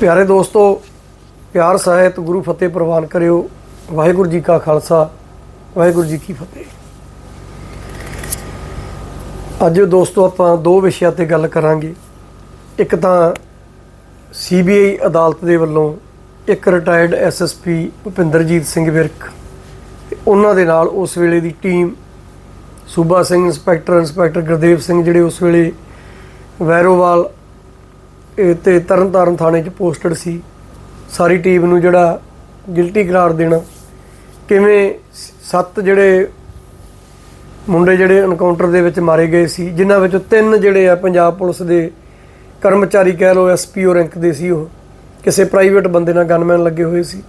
ਪਿਆਰੇ ਦੋਸਤੋ, ਪਿਆਰ ਸਾਹਿਤ ਗੁਰੂ ਫਤਿਹ ਪ੍ਰਵਾਨ ਕਰਿਓ। ਵਾਹਿਗੁਰੂ ਜੀ ਕਾ ਖਾਲਸਾ, ਵਾਹਿਗੁਰੂ ਜੀ ਕੀ ਫਤਿਹ। ਅੱਜ ਦੋਸਤੋ, ਆਪਾਂ ਦੋ ਵਿਸ਼ਿਆਂ ਤੇ ਗੱਲ ਕਰਾਂਗੇ। ਇੱਕ ਤਾਂ ਸੀਬੀਆਈ ਅਦਾਲਤ ਦੇ ਵੱਲੋਂ ਇੱਕ ਰਿਟਾਇਰਡ ਐਸਐਸਪੀ ਭੁਪਿੰਦਰਜੀਤ ਸਿੰਘ ਵਿਰਕ ਉਹਨਾਂ ਦੇ ਨਾਲ ਉਸ ਵੇਲੇ ਦੀ team Suba Singh inspector inspector Gurdev Singh, ਜਿਹੜੇ ਉਸ ਵੇਲੇ ਵੈਰੋਵਾਲ ਇਹ ਤੇ ਤਰਨਤਾਰਨ ਥਾਣੇ 'ਚ ਪੋਸਟਡ ਸੀ। ਸਾਰੀ ਟੀਮ ਨੂੰ ਜਿਹੜਾ ਗਿਲਟੀ ਕਰਾਰ ਦੇਣਾ। ਕਿਵੇਂ ਸੱਤ ਜਿਹੜੇ ਮੁੰਡੇ ਜਿਹੜੇ ਐਨਕਾਊਂਟਰ ਦੇ ਵਿੱਚ ਮਾਰੇ ਗਏ ਸੀ, ਜਿਨ੍ਹਾਂ ਵਿੱਚੋਂ ਤਿੰਨ ਜਿਹੜੇ ਆ ਪੰਜਾਬ ਪੁਲਿਸ ਦੇ ਕਰਮਚਾਰੀ ਕਹਿ ਲੋ ਐਸਪੀਓ ਰੈਂਕ ਦੇ ਸੀ ਉਹ। ਕਿਸੇ ਪ੍ਰਾਈਵੇਟ ਬੰਦੇ ਨਾਲ ਗਨਮੈਨ ਲੱਗੇ ਹੋਏ ਸੀ।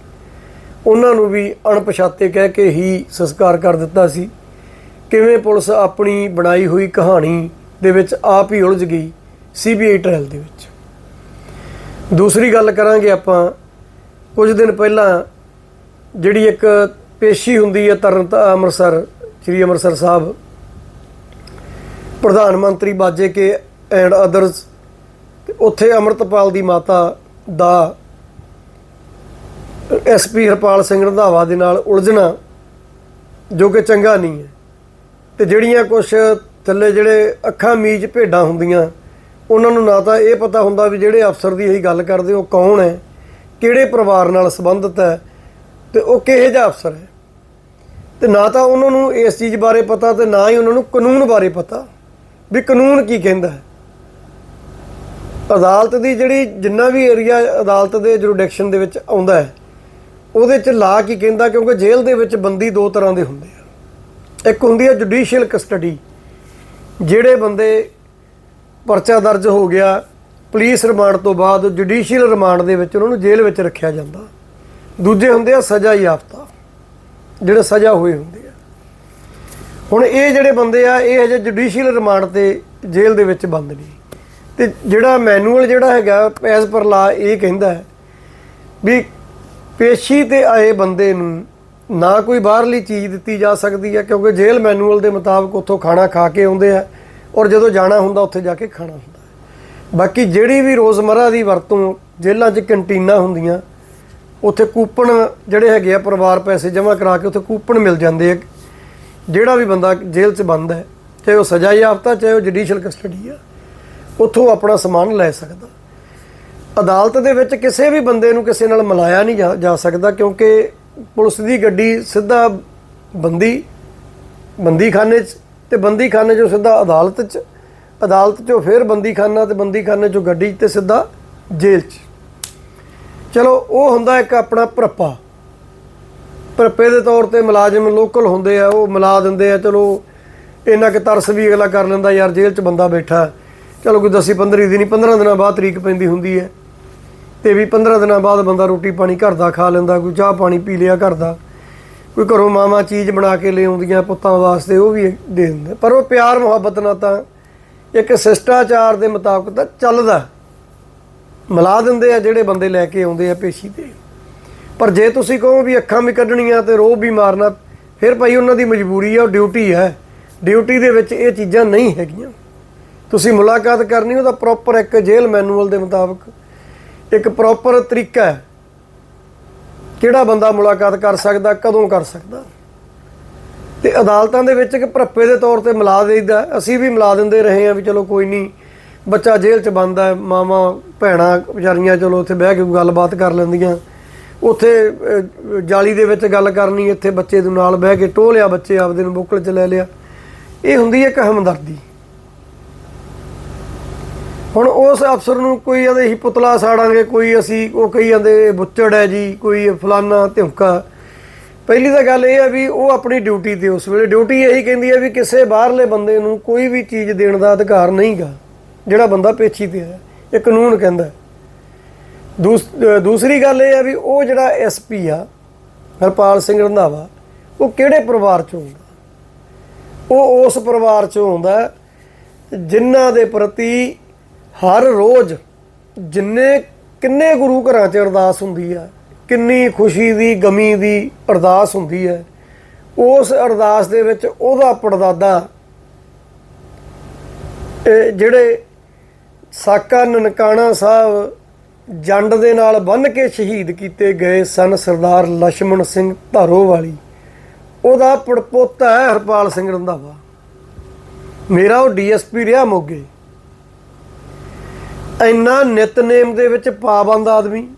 ਉਹਨਾਂ ਨੂੰ ਵੀ ਅਣਪਛਾਤੇ ਕਹਿ ਕੇ ਹੀ ਸੰਸਕਾਰ ਕਰ ਦਿੱਤਾ ਸੀ। ਕਿਵੇਂ ਪੁਲਿਸ ਆਪਣੀ ਬਣਾਈ ਹੋਈ ਕਹਾਣੀ ਦੇ ਵਿੱਚ ਆਪ ਹੀ ਉਲਝ ਗਈ ਸੀਬੀਆਈ ਟ੍ਰਾਇਲ ਦੇ ਵਿੱਚ। ਦੂਸਰੀ ਗੱਲ ਕਰਾਂਗੇ ਆਪਾਂ। ਕੁਝ ਦਿਨ ਪਹਿਲਾਂ ਜਿਹੜੀ ਇੱਕ ਪੇਸ਼ੀ ਹੁੰਦੀ ਹੈ ਤਰਨ ਅੰਮ੍ਰਿਤਸਰ, ਸ੍ਰੀ ਅੰਮ੍ਰਿਤਸਰ ਸਾਹਿਬ, ਪ੍ਰਧਾਨ ਮੰਤਰੀ ਬਾਜੇ ਕੇ ਐਂਡ ਅਦਰਸ ਉੱਥੇ ਅਮਰਤਪਾਲ ਦੀ ਮਾਤਾ ਦਾ ਐਸਪੀ ਹਰਪਾਲ ਸਿੰਘ ਰੰਧਾਵਾ ਦੇ ਨਾਲ ਉਲਝਣਾ, ਜੋ ਕਿ ਚੰਗਾ ਨਹੀਂ ਹੈ। ਤੇ ਜਿਹੜੀਆਂ ਕੁਝ ਥੱਲੇ ਜਿਹੜੇ ਅੱਖਾਂ ਮੀਚ ਭੇਡਾਂ ਹੁੰਦੀਆਂ ਉਹਨਾਂ ਨੂੰ ਨਾ ਤਾਂ ਇਹ ਪਤਾ ਹੁੰਦਾ ਵੀ ਜਿਹੜੇ ਅਫਸਰ ਦੀ ਅਸੀਂ ਗੱਲ ਕਰਦੇ ਉਹ ਕੌਣ ਹੈ, ਕਿਹੜੇ ਪਰਿਵਾਰ ਨਾਲ ਸੰਬੰਧਿਤ ਹੈ ਤੇ ਉਹ ਕਿਹੋ ਜਿਹਾ ਅਫਸਰ ਹੈ। ਤੇ ਨਾ ਤਾਂ ਉਹਨਾਂ ਨੂੰ ਇਸ ਚੀਜ਼ ਬਾਰੇ ਪਤਾ ਤੇ ਨਾ ਹੀ ਉਹਨਾਂ ਨੂੰ ਕਾਨੂੰਨ ਬਾਰੇ ਪਤਾ ਵੀ ਕਾਨੂੰਨ ਕੀ ਕਹਿੰਦਾ ਹੈ। ਅਦਾਲਤ ਦੀ ਜਿਹੜੀ ਜਿੰਨਾ ਵੀ ਏਰੀਆ ਅਦਾਲਤ ਦੇ ਜੁਰਿਡਿਕਸ਼ਨ ਦੇ ਵਿੱਚ ਆਉਂਦਾ ਹੈ, ਉਹਦੇ ਚ ਲਾ ਕੀ ਕਹਿੰਦਾ ਕਿਉਂਕਿ ਜੇਲ੍ਹ ਦੇ ਵਿੱਚ ਬੰਦੀ ਦੋ ਤਰ੍ਹਾਂ ਦੇ ਹੁੰਦੇ ਆ। ਇੱਕ ਹੁੰਦੀ ਹੈ ਜੁਡੀਸ਼ੀਅਲ ਕਸਟਡੀ ਜਿਹੜੇ ਬੰਦੇ ਪਰਚਾ ਦਰਜ ਹੋ ਗਿਆ, ਪੁਲਿਸ ਰਿਮਾਂਡ ਤੋਂ ਬਾਅਦ ਜੁਡੀਸ਼ੀਅਲ ਰਿਮਾਂਡ ਦੇ ਵਿੱਚ ਉਹਨਾਂ ਨੂੰ ਜੇਲ੍ਹ ਵਿੱਚ ਰੱਖਿਆ ਜਾਂਦਾ। ਦੂਜੇ ਹੁੰਦੇ ਆ ਸਜ਼ਾ ਯਾਫਤਾ, ਜਿਹੜੇ ਸਜ਼ਾ ਹੋਏ ਹੁੰਦੇ ਆ। ਹੁਣ ਇਹ ਜਿਹੜੇ ਬੰਦੇ ਆ, ਇਹ ਹਜੇ ਜੁਡੀਸ਼ੀਅਲ ਰਿਮਾਂਡ ਤੇ ਜੇਲ੍ਹ ਦੇ ਵਿੱਚ ਬੰਦ ਨਹੀਂ ਤੇ ਜਿਹੜਾ ਮੈਨੂਅਲ ਜਿਹੜਾ ਹੈਗਾ ਐਸ ਪਰ ਲਾ ਇਹ ਕਹਿੰਦਾ ਹੈ ਵੀ ਪੇਸ਼ੀ ਤੇ ਆਏ ਬੰਦੇ ਨੂੰ ਨਾ ਕੋਈ ਬਾਹਰਲੀ ਚੀਜ਼ ਦਿੱਤੀ ਜਾ ਸਕਦੀ ਹੈ ਕਿਉਂਕਿ ਜੇਲ੍ਹ ਮੈਨੂਅਲ ਦੇ ਮੁਤਾਬਕ ਉੱਥੋਂ ਖਾਣਾ ਖਾ ਕੇ ਆਉਂਦੇ ਆ। ਔਰ ਜਦੋਂ ਜਾਣਾ ਹੁੰਦਾ, ਉੱਥੇ ਜਾ ਕੇ ਖਾਣਾ ਹੁੰਦਾ। ਬਾਕੀ ਜਿਹੜੀ ਵੀ ਰੋਜ਼ਮਰਾ ਦੀ ਵਰਤੋਂ, ਜੇਲ੍ਹਾਂ 'ਚ ਕੰਟੀਨਾਂ ਹੁੰਦੀਆਂ, ਉੱਥੇ ਕੂਪਨ ਜਿਹੜੇ ਹੈਗੇ ਆ, ਪਰਿਵਾਰ ਪੈਸੇ ਜਮ੍ਹਾਂ ਕਰਾ ਕੇ ਉੱਥੇ ਕੂਪਨ ਮਿਲ ਜਾਂਦੇ ਆ। ਜਿਹੜਾ ਵੀ ਬੰਦਾ ਜੇਲ੍ਹ 'ਚ ਬੰਦ ਹੈ, ਚਾਹੇ ਉਹ ਸਜ਼ਾ ਯਾਫਤਾ, ਚਾਹੇ ਉਹ ਜੁਡੀਸ਼ੀਅਲ ਕਸਟਡੀ ਆ, ਉੱਥੋਂ ਆਪਣਾ ਸਮਾਨ ਲੈ ਸਕਦਾ। ਅਦਾਲਤ ਦੇ ਵਿੱਚ ਕਿਸੇ ਵੀ ਬੰਦੇ ਨੂੰ ਕਿਸੇ ਨਾਲ ਮਿਲਾਇਆ ਨਹੀਂ ਜਾ- ਜਾ ਸਕਦਾ, ਕਿਉਂਕਿ ਪੁਲਿਸ ਦੀ ਗੱਡੀ ਸਿੱਧਾ ਬੰਦੀ, ਬੰਦੀਖਾਨੇ 'ਚ ਤੇ ਬੰਦੀਖਾਨੇ 'ਚੋਂ ਸਿੱਧਾ ਅਦਾਲਤ 'ਚ, ਅਦਾਲਤ 'ਚੋਂ ਫਿਰ ਬੰਦੀਖਾਨਾ ਤੇ ਬੰਦੀਖਾਨੇ 'ਚੋਂ ਗੱਡੀ 'ਚ ਤੇ ਸਿੱਧਾ ਜੇਲ੍ਹ 'ਚ। ਚਲੋ, ਉਹ ਹੁੰਦਾ ਇੱਕ ਆਪਣਾ ਭਰਪਾ। ਭਰਪੇ ਦੇ ਤੌਰ ਤੇ ਮੁਲਾਜ਼ਮ ਲੋਕਲ ਹੁੰਦੇ ਆ, ਉਹ ਮਿਲਾ ਦਿੰਦੇ ਆ, ਚਲੋ, ਇੰਨਾ ਕਿ ਤਰਸ ਵੀ ਅਗਲਾ ਕਰ ਲੈਂਦਾ, ਯਾਰ ਜੇਲ੍ਹ 'ਚ ਬੰਦਾ ਬੈਠਾ। ਚਲੋ, ਕੋਈ 10 15 ਦਿਨ 15 ਦਿਨਾਂ ਬਾਅਦ ਤਰੀਕ ਪੈਂਦੀ ਹੁੰਦੀ ਹੈ। ਤੇ ਵੀ 15 ਦਿਨਾਂ ਬਾਅਦ ਬੰਦਾ ਰੋਟੀ ਪਾਣੀ ਘਰ ਦਾ ਖਾ ਲੈਂਦਾ, ਕੋਈ ਚਾਹ ਪਾਣੀ ਪੀ ਲਿਆ ਘਰ ਦਾ। ਕੋਈ ਘਰੋਂ ਮਾਮਾ ਚੀਜ਼ ਬਣਾ ਕੇ ਲਿਆਉਂਦੀਆਂ ਪੁੱਤਾਂ ਵਾਸਤੇ, ਉਹ ਵੀ ਦੇ ਦਿੰਦੇ। ਪਰ ਉਹ ਪਿਆਰ ਮੁਹੱਬਤ ਨਾਲ ਤਾਂ ਇੱਕ ਸਿਸ਼ਟਾਚਾਰ ਦੇ ਮੁਤਾਬਕ ਤਾਂ ਚੱਲਦਾ। ਮਿਲਾ ਦਿੰਦੇ ਆ ਜਿਹੜੇ ਬੰਦੇ ਲੈ ਕੇ ਆਉਂਦੇ ਆ ਪੇਸ਼ੀ ਤੇ। ਪਰ ਜੇ ਤੁਸੀਂ ਕਹੋ ਵੀ ਅੱਖਾਂ ਵੀ ਕੱਢਣੀਆਂ ਤੇ ਰੋਹ ਵੀ ਮਾਰਨਾ, ਫਿਰ ਭਾਈ ਉਹਨਾਂ ਦੀ ਮਜਬੂਰੀ ਆ, ਉਹ ਡਿਊਟੀ ਹੈ। ਡਿਊਟੀ ਦੇ ਵਿੱਚ ਇਹ ਚੀਜ਼ਾਂ ਨਹੀਂ ਹੈਗੀਆਂ। ਤੁਸੀਂ ਮੁਲਾਕਾਤ ਕਰਨੀ, ਉਹਦਾ ਪ੍ਰੋਪਰ ਇੱਕ ਜੇਲ੍ਹ ਮੈਨੂਅਲ ਦੇ ਮੁਤਾਬਕ ਇੱਕ ਪ੍ਰੋਪਰ ਤਰੀਕਾ ਹੈ। ਕਿਹੜਾ ਬੰਦਾ ਮੁਲਾਕਾਤ ਕਰ ਸਕਦਾ, ਕਦੋਂ ਕਰ ਸਕਦਾ? ਤੇ ਅਦਾਲਤਾਂ ਦੇ ਵਿੱਚ ਇੱਕ ਭਰੱਪੇ ਦੇ ਤੌਰ ਤੇ ਮਿਲਾ ਦੇਈਦਾ ਅਸੀਂ ਵੀ ਮਿਲਾ ਦਿੰਦੇ ਰਹੇ ਆ ਵੀ ਚਲੋ ਕੋਈ ਨਹੀਂ, ਬੱਚਾ ਜੇਲ੍ਹ 'ਚ ਬੰਦ ਹੈ ਮਾਮਾ ਭੈਣਾਂ, ਵਿਚਾਰੀਆਂ ਚਲੋ ਉੱਥੇ ਬਹਿ ਕੇ ਗੱਲਬਾਤ ਕਰ ਲੈਂਦੀਆਂ। ਉੱਥੇ ਜਾਲੀ ਦੇ ਵਿੱਚ ਗੱਲ ਕਰਨੀ, ਇੱਥੇ ਬੱਚੇ ਦੇ ਨਾਲ ਬਹਿ ਕੇ ਟੋਹ ਲਿਆ, ਬੱਚੇ ਆਪਦੇ ਨੂੰ ਬੁੱਕਲ 'ਚ ਲੈ ਲਿਆ। ਇਹ ਹੁੰਦੀ ਹੈ ਇੱਕ ਹਮਦਰਦੀ। ਹੁਣ ਉਸ ਅਫਸਰ ਨੂੰ ਕੋਈ ਕਹਿੰਦੇ ਹੀ ਪੁਤਲਾ ਸਾੜਾਂਗੇ, ਕੋਈ ਅਸੀਂ ਉਹ ਕਹੀ ਜਾਂਦੇ ਬੁੱਚੜ ਹੈ ਜੀ, ਕੋਈ ਫਲਾਨਾ ਧਿਉਂਕਾ ਪਹਿਲੀ ਤਾਂ ਗੱਲ ਇਹ ਹੈ ਵੀ ਉਹ ਆਪਣੀ ਡਿਊਟੀ ਤੇ ਉਸ ਵੇਲੇ, ਡਿਊਟੀ ਇਹੀ ਕਹਿੰਦੀ ਹੈ ਵੀ ਕਿਸੇ ਬਾਹਰਲੇ ਬੰਦੇ ਨੂੰ ਕੋਈ ਵੀ ਚੀਜ਼ ਦੇਣ ਦਾ ਅਧਿਕਾਰ ਨਹੀਂਗਾ ਜਿਹੜਾ ਬੰਦਾ ਪੇਛੀ ਤੇ ਹੈ, ਇਹ ਕਾਨੂੰਨ ਕਹਿੰਦਾ ਦੂਸ- ਦੂਸਰੀ ਗੱਲ ਇਹ ਆ ਵੀ ਉਹ ਜਿਹੜਾ ਐਸਪੀ ਆ, ਹਰਪਾਲ ਸਿੰਘ ਰੰਧਾਵਾ, ਉਹ ਕਿਹੜੇ ਪਰਿਵਾਰ ਚੋਂ ਹੁੰਦਾ ਉਹ ਉਸ ਪਰਿਵਾਰ ਚੋਂ ਹੁੰਦਾ ਜਿਨ੍ਹਾਂ ਦੇ ਪ੍ਰਤੀ ਹਰ ਰੋਜ਼ ਜਿੰਨੇ ਕਿੰਨੇ ਗੁਰੂ ਘਰਾਂ 'ਚ ਅਰਦਾਸ ਹੁੰਦੀ ਆ, ਕਿੰਨੀ ਖੁਸ਼ੀ ਦੀ, ਗਮੀ ਦੀ ਅਰਦਾਸ ਹੁੰਦੀ ਹੈ ਉਸ ਅਰਦਾਸ ਦੇ ਵਿੱਚ ਉਹਦਾ ਪੜਦਾਦਾ ਜਿਹੜੇ ਸਾਕਾ ਨਨਕਾਣਾ ਸਾਹਿਬ ਜੰਡ ਦੇ ਨਾਲ ਬੰਨ ਕੇ ਸ਼ਹੀਦ ਕੀਤੇ ਗਏ ਸਨ ਸਰਦਾਰ ਲక్ష్మణ ਸਿੰਘ ਧਾਰੋ ਵਾਲੀ ਉਹਦਾ ਪੜਪੋਤਾ ਹੈ ਹਰਪਾਲ ਸਿੰਘ ਰੰਧਾਵਾ। ਮੇਰਾ ਉਹ ਡੀਐਸਪੀ ਰਿਹਾ ਮੋਗੇ। ਇੰਨਾ ਨਿਤਨੇਮ ਦੇ ਵਿੱਚ ਪਾਬੰਦ ਆਦਮੀ,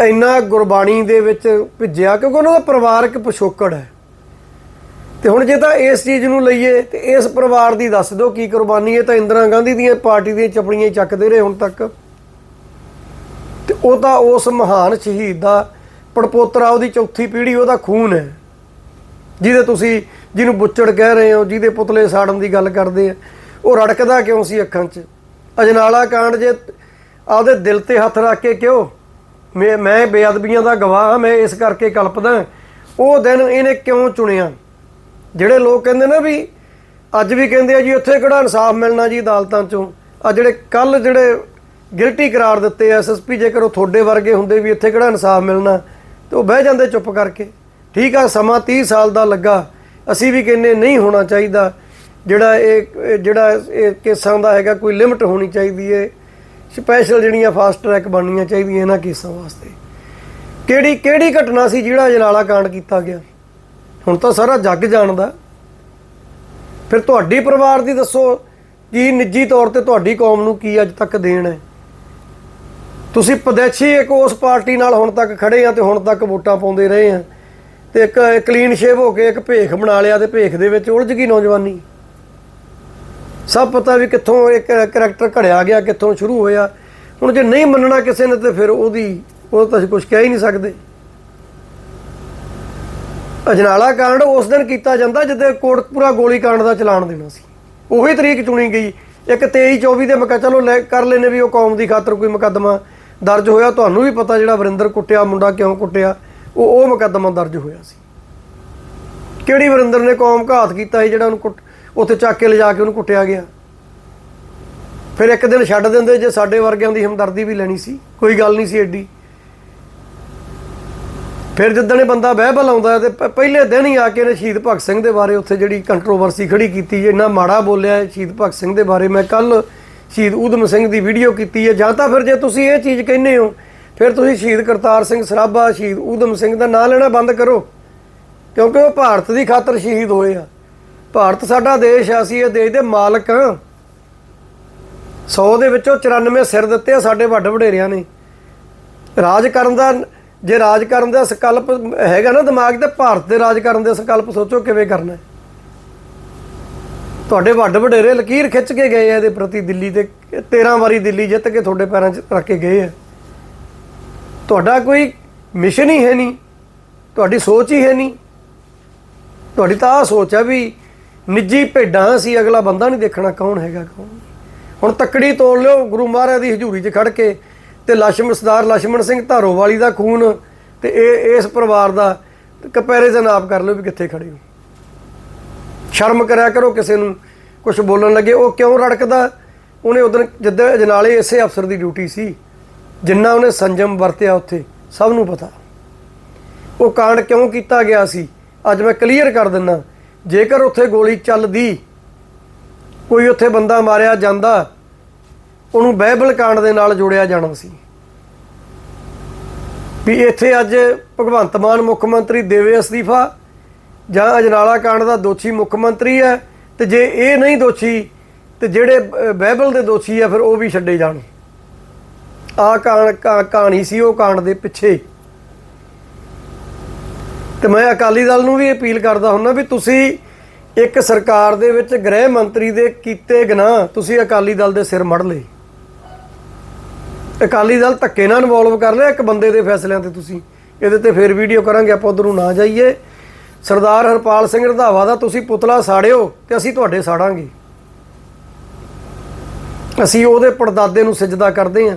ਇੰਨਾ ਗੁਰਬਾਣੀ ਦੇ ਵਿੱਚ ਭਿੱਜਿਆ, ਕਿਉਂਕਿ ਉਹਨਾਂ ਦਾ ਪਰਿਵਾਰਕ ਪਿਛੋਕੜ ਹੈ। ਤੇ ਹੁਣ ਜੇ ਤਾਂ ਇਸ ਚੀਜ਼ ਨੂੰ ਲਈਏ, ਤੇ ਇਸ ਪਰਿਵਾਰ ਦੀ ਦੱਸ ਦਿਓ ਕੀ ਕੁਰਬਾਨੀ ਹੈ, ਤਾਂ ਇੰਦਰਾ ਗਾਂਧੀ ਦੀਆਂ ਪਾਰਟੀ ਦੀਆਂ ਚਪੜੀਆਂ ਹੀ ਚੱਕਦੇ ਰਹੇ ਹੁਣ ਤੱਕ। ਤੇ ਉਹ ਤਾਂ ਉਸ ਮਹਾਨ ਸ਼ਹੀਦ ਦਾ ਪੜਪੋਤਰਾ, ਉਹਦੀ ਚੌਥੀ ਪੀੜ੍ਹੀ, ਉਹਦਾ ਖੂਨ ਹੈ। ਜਿਹਦੇ ਤੁਸੀਂ, ਜਿਹਨੂੰ ਬੁੱਚੜ ਕਹਿ ਰਹੇ ਹੋ, ਜਿਹਦੇ ਪੁਤਲੇ ਸਾੜਨ ਦੀ ਗੱਲ ਕਰਦੇ ਆ, ਉਹ ਰੜਕਦਾ ਕਿਉਂ ਸੀ ਅੱਖਾਂ 'ਚ? ਅਜਨਾਲਾ ਕਾਂਡ ਜੇ ਆਪਦੇ ਦਿਲ ਤੇ ਹੱਥ ਰੱਖ ਕੇ ਕਿਉਂ? ਮੈਂ ਮੈਂ ਬੇਅਦਬੀਆਂ ਦਾ ਗਵਾਹ ਹਾਂ, ਮੈਂ ਇਸ ਕਰਕੇ ਕਲਪਦਾ ਉਹ ਦਿਨ ਇਹਨੇ ਕਿਉਂ ਚੁਣਿਆ? ਜਿਹੜੇ ਲੋਕ ਕਹਿੰਦੇ ਨਾ ਵੀ ਅੱਜ ਵੀ ਕਹਿੰਦੇ ਆ ਜੀ, ਉੱਥੇ ਕਿਹੜਾ ਇਨਸਾਫ ਮਿਲਣਾ ਜੀ ਅਦਾਲਤਾਂ 'ਚੋਂ? ਆ ਜਿਹੜੇ ਕੱਲ ਜਿਹੜੇ ਗਿਲਟੀ ਕਰਾਰ ਦਿੱਤੇ ਐਸਐਸਪੀ ਜੇਕਰ ਉਹ ਤੁਹਾਡੇ ਵਰਗੇ ਹੁੰਦੇ ਵੀ ਇੱਥੇ ਕਿਹੜਾ ਇਨਸਾਫ ਮਿਲਣਾ? ਤੇ ਉਹ ਬਹਿ ਜਾਂਦੇ ਚੁੱਪ ਕਰਕੇ। ਠੀਕ ਆ, ਸਮਾਂ 30 ਸਾਲ ਦਾ ਲੱਗਾ। ਅਸੀਂ ਵੀ ਕਹਿੰਦੇ ਨਹੀਂ ਹੋਣਾ ਚਾਹੀਦਾ। ਜਿਹੜਾ ਇਹ ਜਿਹੜਾ ਇਹ ਕੇਸਾਂ ਦਾ ਹੈਗਾ, ਕੋਈ ਲਿਮਟ ਹੋਣੀ ਚਾਹੀਦੀ ਹੈ ਸਪੈਸ਼ਲ ਜਿਹੜੀਆਂ ਫਾਸਟ ਟਰੈਕ ਬਣਨੀਆਂ ਚਾਹੀਦੀਆਂ ਇਹਨਾਂ ਕੇਸਾਂ ਵਾਸਤੇ। ਕਿਹੜੀ ਕਿਹੜੀ ਘਟਨਾ ਸੀ ਜਿਹੜਾ ਜਨਾਲਾ ਕਾਂਡ ਕੀਤਾ ਗਿਆ? ਹੁਣ ਤਾਂ ਸਾਰਾ ਜੱਗ ਜਾਣਦਾ। ਫਿਰ ਤੁਹਾਡੀ ਪਰਿਵਾਰ ਦੀ ਦੱਸੋ, ਕੀ ਨਿੱਜੀ ਤੌਰ ਤੇ ਤੁਹਾਡੀ ਕੌਮ ਨੂੰ ਕੀ ਅੱਜ ਤੱਕ ਦੇਣ ਹੈ? ਤੁਸੀਂ ਪਦੈਸ਼ੀ ਇੱਕ ਉਸ ਪਾਰਟੀ ਨਾਲ ਹੁਣ ਤੱਕ ਖੜੇ ਆ ਤੇ ਹੁਣ ਤੱਕ ਵੋਟਾਂ ਪਾਉਂਦੇ ਰਹੇ ਆ। ਤੇ ਇੱਕ ਕਲੀਨ ਸ਼ੇਵ ਹੋ ਕੇ ਇੱਕ ਭੇਖ ਬਣਾ ਲਿਆ ਤੇ ਭੇਖ ਦੇ ਵਿੱਚ ਉਲਝ ਗਈ ਨੌਜਵਾਨੀ। ਸਭ ਪਤਾ ਵੀ ਕਿੱਥੋਂ ਇੱਕ ਕਰੈਕਟਰ ਘੜਿਆ ਗਿਆ, ਕਿੱਥੋਂ ਸ਼ੁਰੂ ਹੋਇਆ। ਹੁਣ ਜੇ ਨਹੀਂ ਮੰਨਣਾ ਕਿਸੇ ਨੇ ਤੇ ਫਿਰ ਉਹਦੀ ਉਹ ਤਾਂ ਅਸੀਂ ਕੁਝ ਕਹਿ ਹੀ ਨਹੀਂ ਸਕਦੇ। ਅਜਨਾਲਾ ਕਾਂਡ ਉਸ ਦਿਨ ਕੀਤਾ ਜਾਂਦਾ ਜਦੋਂ ਕੋਟਪੂਰਾ ਗੋਲੀ ਕਾਂਡ ਦਾ ਚਲਾਨ ਦੇਣਾ ਸੀ। ਉਹੀ ਤਰੀਕ ਚੁਣੀ ਗਈ। ਇੱਕ 23 24 ਦੇ ਮੈਂ ਚਲੋ ਲੈ ਕਰ ਲੈਨੇ ਵੀ ਉਹ ਕੌਮ ਦੀ ਖਾਤਰ ਕੋਈ ਮੁਕੱਦਮਾ ਦਰਜ ਹੋਇਆ। ਤੁਹਾਨੂੰ ਵੀ ਪਤਾ ਜਿਹੜਾ ਵਰਿੰਦਰ ਕੁੱਟਿਆ, ਮੁੰਡਾ ਕਿਉਂ ਕੁੱਟਿਆ, ਉਹ ਉਹ ਮੁਕੱਦਮਾ ਦਰਜ ਹੋਇਆ ਸੀ। ਕਿਹੜੀ ਵਰਿੰਦਰ ਨੇ ਕੌਮ ਘਾਤ ਕੀਤਾ ਸੀ ਜਿਹੜਾ ਉਹਨੂੰ ਕੁੱਟ ਉੱਥੇ ਚੱਕ ਕੇ ਲਿਜਾ ਕੇ ਉਹਨੂੰ ਕੁੱਟਿਆ ਗਿਆ। ਫਿਰ ਇੱਕ ਦਿਨ ਛੱਡ ਦਿੰਦੇ ਜੇ ਸਾਡੇ ਵਰਗਿਆਂ ਦੀ ਹਮਦਰਦੀ ਵੀ ਲੈਣੀ ਸੀ। ਕੋਈ ਗੱਲ ਨਹੀਂ ਸੀ ਐਡੀ ਫਿਰ ਜਿੱਦਣ ਇਹ ਬੰਦਾ ਬਹਿਬਲ ਆਉਂਦਾ ਹੈ ਤੇ ਪਹਿਲੇ ਦਿਨ ਹੀ ਆ ਕੇ ਨੇ ਸ਼ਹੀਦ ਭਗਤ ਸਿੰਘ ਦੇ ਬਾਰੇ ਉੱਥੇ ਜਿਹੜੀ ਕੰਟਰੋਵਰਸੀ ਖੜੀ ਕੀਤੀ ਹੈ ਇੰਨਾ ਮਾੜਾ ਬੋਲਿਆ ਸ਼ਹੀਦ ਭਗਤ ਸਿੰਘ ਦੇ ਬਾਰੇ। ਮੈਂ ਕੱਲ ਸ਼ਹੀਦ ਊਧਮ ਸਿੰਘ ਦੀ ਵੀਡੀਓ ਕੀਤੀ ਹੈ। ਜਾਂ ਤਾਂ ਫਿਰ ਜੇ ਤੁਸੀਂ ਇਹ ਚੀਜ਼ ਕਹਿੰਦੇ ਹੋ, ਫਿਰ ਤੁਸੀਂ ਸ਼ਹੀਦ ਕਰਤਾਰ ਸਿੰਘ ਸਰਾਭਾ, ਸ਼ਹੀਦ ਊਧਮ ਸਿੰਘ ਦਾ ਨਾਂ ਲੈਣਾ ਬੰਦ ਕਰੋ। ਕਿਉਂਕਿ ਉਹ ਭਾਰਤ ਦੀ ਖਾਤਰ ਸ਼ਹੀਦ ਹੋਏ ਆ। ਭਾਰਤ ਸਾਡਾ ਦੇਸ਼ ਆ, ਅਸੀਂ ਇਹ ਦੇਸ਼ ਦੇ ਮਾਲਕ ਹਾਂ। 100 ਦੇ ਵਿੱਚੋਂ 94 ਸਿਰ ਦਿੱਤੇ ਆ, ਸਾਡੇ ਵੱਡ ਵਡੇਰਿਆਂ ਨੇ। ਰਾਜ ਕਰਨ ਦਾ, ਜੇ ਰਾਜ ਕਰਨ ਦਾ ਸੰਕਲਪ ਹੈਗਾ ਨਾ ਦਿਮਾਗ, ਤੇ ਭਾਰਤ ਦੇ ਰਾਜ ਕਰਨ ਦੇ ਸੰਕਲਪ ਸੋਚੋ ਕਿਵੇਂ ਕਰਨਾ ਤੁਹਾਡੇ ਵੱਡ ਵਡੇਰੇ ਲਕੀਰ ਖਿੱਚ ਕੇ ਗਏ ਆ ਇਹਦੇ ਪ੍ਰਤੀ ਦਿੱਲੀ ਤੇ 13 ਵਾਰੀ ਦਿੱਲੀ ਜਿੱਤ ਕੇ ਤੁਹਾਡੇ ਪੈਰਾਂ 'ਚ ਰੱਖ ਕੇ ਗਏ ਆ। ਤੁਹਾਡਾ ਕੋਈ ਮਿਸ਼ਨ ਹੀ ਹੈ ਨਹੀਂ, ਤੁਹਾਡੀ ਸੋਚ ਹੀ ਹੈ ਨਹੀਂ। ਤੁਹਾਡੀ ਤਾਂ ਆਹ ਸੋਚ ਆ ਵੀ ਨਿੱਜੀ ਭੇਡਾਂ ਸੀ ਅਗਲਾ ਬੰਦਾ ਨਹੀਂ ਦੇਖਣਾ ਕੌਣ ਹੈਗਾ ਕੌਣ। ਹੁਣ ਤੱਕੜੀ ਤੋੜ ਲਿਓ ਗੁਰੂ ਮਹਾਰਾਜ ਦੀ ਹਜ਼ੂਰੀ 'ਚ ਖੜ ਕੇ ਤੇ ਲక్ష్ਮਣ ਸਰਦਾਰ ਲక్ష్ਮਣ ਸਿੰਘ ਧਾਰੋ ਵਾਲੀ ਦਾ ਖੂਨ ਤੇ ਇਹ, ਇਸ ਪਰਿਵਾਰ ਦਾ ਕੰਪੈਰੀਜ਼ਨ ਆਪ ਕਰ ਲਿਓ ਵੀ ਕਿੱਥੇ ਖੜੇ ਹੋ। ਸ਼ਰਮ ਕਰਿਆ ਕਰੋ ਕਿਸੇ ਨੂੰ ਕੁਝ ਬੋਲਣ ਲੱਗੇ, ਉਹ ਕਿਉਂ ਰੜਕਦਾ? ਉਹਨੇ ਉਦੋਂ ਜਿੱਦਾਂ ਜਨਾਲੇ ਇਸੇ ਅਫਸਰ ਦੀ ਡਿਊਟੀ ਸੀ, ਜਿੰਨਾ ਉਹਨੇ ਸੰਜਮ ਵਰਤਿਆ ਉੱਥੇ, ਸਭ ਨੂੰ ਪਤਾ। ਉਹ ਕਾਂਡ ਕਿਉਂ ਕੀਤਾ ਗਿਆ ਸੀ? ਅੱਜ ਮੈਂ ਕਲੀਅਰ ਕਰ ਦਿੰਦਾ ਜੇਕਰ ਉੱਥੇ ਗੋਲੀ ਚੱਲਦੀ ਕੋਈ ਉੱਥੇ ਬੰਦਾ ਮਾਰਿਆ ਜਾਂਦਾ ਉਹਨੂੰ ਬਹਿਬਲ ਕਾਂਡ ਦੇ ਨਾਲ ਜੋੜਿਆ ਜਾਣਾ ਸੀ। ਵੀ ਇੱਥੇ ਅੱਜ ਭਗਵੰਤ ਮਾਨ ਮੁੱਖ ਮੰਤਰੀ ਦੇਵੇ ਅਸਤੀਫਾ ਜਾਂ ਅਜਨਾਲਾ ਕਾਂਡ ਦਾ ਦੋਸ਼ੀ ਮੁੱਖ ਮੰਤਰੀ ਹੈ ਤੇ ਜੇ ਇਹ ਨਹੀਂ ਦੋਸ਼ੀ ਤੇ ਜਿਹੜੇ ਅਹ, ਬਾਈਬਲ ਦੇ ਦੋਸ਼ੀ ਆ ਫਿਰ ਉਹ ਵੀ ਛੱਡੇ ਜਾਣ। ਆ ਕਹਾਣੀ ਸੀ ਉਹ ਕਾਂਡ ਦੇ ਪਿੱਛੇ। ਤੇ ਮੈਂ ਅਕਾਲੀ ਦਲ ਨੂੰ ਵੀ ਅਪੀਲ ਕਰਦਾ ਹੁੰਦਾ ਵੀ ਤੁਸੀਂ ਇੱਕ ਸਰਕਾਰ ਦੇ ਵਿੱਚ ਗ੍ਰਹਿ ਮੰਤਰੀ ਦੇ ਕੀਤੇ ਗੁਨਾਹ ਤੁਸੀਂ ਅਕਾਲੀ ਦਲ ਦੇ ਸਿਰ ਮੜ ਲਏ। ਅਕਾਲੀ ਦਲ ਧੱਕੇ ਨਾਲ ਇਨਵੋਲਵ ਕਰ ਲਿਆ ਇੱਕ ਬੰਦੇ ਦੇ ਫੈਸਲਿਆਂ ਤੇ ਤੁਸੀਂ। ਇਹਦੇ ਤੇ ਫੇਰ ਵੀਡੀਓ ਕਰਾਂਗੇ, ਆਪਾਂ ਉਧਰ ਨੂੰ ਨਾ ਜਾਈਏ। ਸਰਦਾਰ ਹਰਪਾਲ ਸਿੰਘ ਰੰਧਾਵਾ ਦਾ ਤੁਸੀਂ ਪੁਤਲਾ ਸਾੜਿਓ ਤੇ ਅਸੀਂ ਤੁਹਾਡੇ ਸਾੜਾਂਗੇ। ਅਸੀਂ ਉਹਦੇ ਪੜਦਾਦੇ ਨੂੰ ਸਜਦਾ ਕਰਦੇ ਆਂ।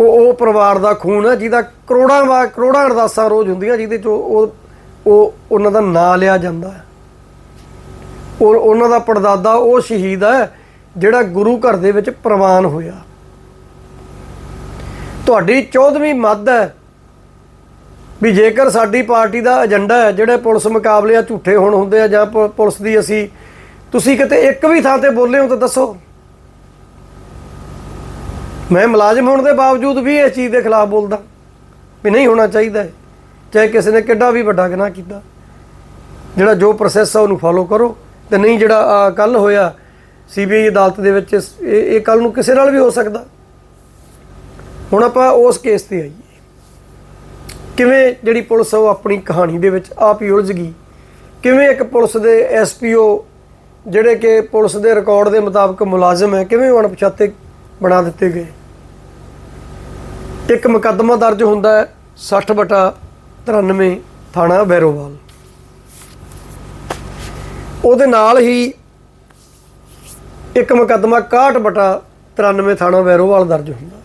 ਉਹ ਉਹ ਪਰਿਵਾਰ ਦਾ ਖੂਨ ਹੈ, ਜਿਹਦਾ ਕਰੋੜਾਂ ਵਾ ਕਰੋੜਾਂ ਅਰਦਾਸਾਂ ਰੋਜ਼ ਹੁੰਦੀਆਂ, ਜਿਹਦੇ ਚ ਉਹ ਉਹ ਉਹਨਾਂ ਦਾ ਨਾਂ ਲਿਆ ਜਾਂਦਾ ਹੈ। ਉਹ ਉਹਨਾਂ ਦਾ ਪੜਦਾਦਾ ਉਹ ਸ਼ਹੀਦ ਹੈ, ਜਿਹੜਾ ਗੁਰੂ ਘਰ ਦੇ ਵਿੱਚ ਪ੍ਰਵਾਨ ਹੋਇਆ। ਤੁਹਾਡੀ 14ਵੀਂ ਮੱਦ ਹੈ। ਵੀ ਜੇਕਰ ਸਾਡੀ ਪਾਰਟੀ ਦਾ ਏਜੰਡਾ ਹੈ, ਜਿਹੜੇ ਪੁਲਿਸ ਮੁਕਾਬਲੇ ਆ ਝੂਠੇ ਹੋਣ ਹੁੰਦੇ ਆ ਜਾਂ ਪੁਲਿਸ ਦੀ ਅਸੀਂ ਤੁਸੀਂ ਕਿਤੇ ਇੱਕ ਵੀ ਥਾਂ ਤੇ ਬੋਲੇ ਹੋ ਤਾਂ ਦੱਸੋ। ਮੈਂ ਮੁਲਾਜ਼ਮ ਹੋਣ ਦੇ ਬਾਵਜੂਦ ਵੀ ਇਸ ਚੀਜ਼ ਦੇ ਖਿਲਾਫ ਬੋਲਦਾ। ਵੀ ਨਹੀਂ ਹੋਣਾ ਚਾਹੀਦਾ ਹੈ। ਚਾਹੇ ਕਿਸੇ ਨੇ ਕਿੱਡਾ ਵੀ ਵੱਡਾ ਗੁਨਾਹ ਕੀਤਾ। ਜਿਹੜਾ ਜੋ ਪ੍ਰੋਸੈਸ ਆ ਉਹਨੂੰ ਫਾਲੋ ਕਰੋ। ਤੇ ਨਹੀਂ ਜਿਹੜਾ ਕੱਲ ਹੋਇਆ ਸੀਬੀਆਈ ਅਦਾਲਤ ਦੇ ਵਿੱਚ ਇਸ- ਇਹ ਇਹ ਕੱਲ ਨੂੰ ਕਿਸੇ ਨਾਲ ਵੀ ਹੋ ਸਕਦਾ। ਹੁਣ ਆਪਾਂ ਉਸ ਕੇਸ ਤੇ ਆਈਏ। ਕਿਵੇਂ ਜਿਹੜੀ ਪੁਲਿਸ ਆ ਉਹ ਆਪਣੀ ਕਹਾਣੀ ਦੇ ਵਿੱਚ ਆਪ ਹੀ ਉਲਝ ਗਈ। ਕਿਵੇਂ ਇੱਕ ਪੁਲਿਸ ਦੇ ਐਸਪੀਓ ਜਿਹੜੇ ਕਿ ਪੁਲਿਸ ਦੇ ਰਿਕਾਰਡ ਦੇ ਮੁਤਾਬਕ ਮੁਲਾਜ਼ਮ ਹੈ, ਕਿਵੇਂ ਉਹ ਅਣਪਛਾਤੇ ਬਣਾ ਦਿੱਤੇ ਗਏ। ਇੱਕ ਮੁਕੱਦਮਾ ਦਰਜ ਹੁੰਦਾ ਹੈ 60 ਬਟਾ 93 ਥਾਣਾ ਬੈਰੋਵਾਲ ਉਹਦੇ ਨਾਲ ਹੀ ਇੱਕ ਮੁਕੱਦਮਾ 61 ਬਟਾ 93 ਥਾਣਾ ਬੈਰੋਵਾਲ ਦਰਜ ਹੁੰਦਾ ਹੈ।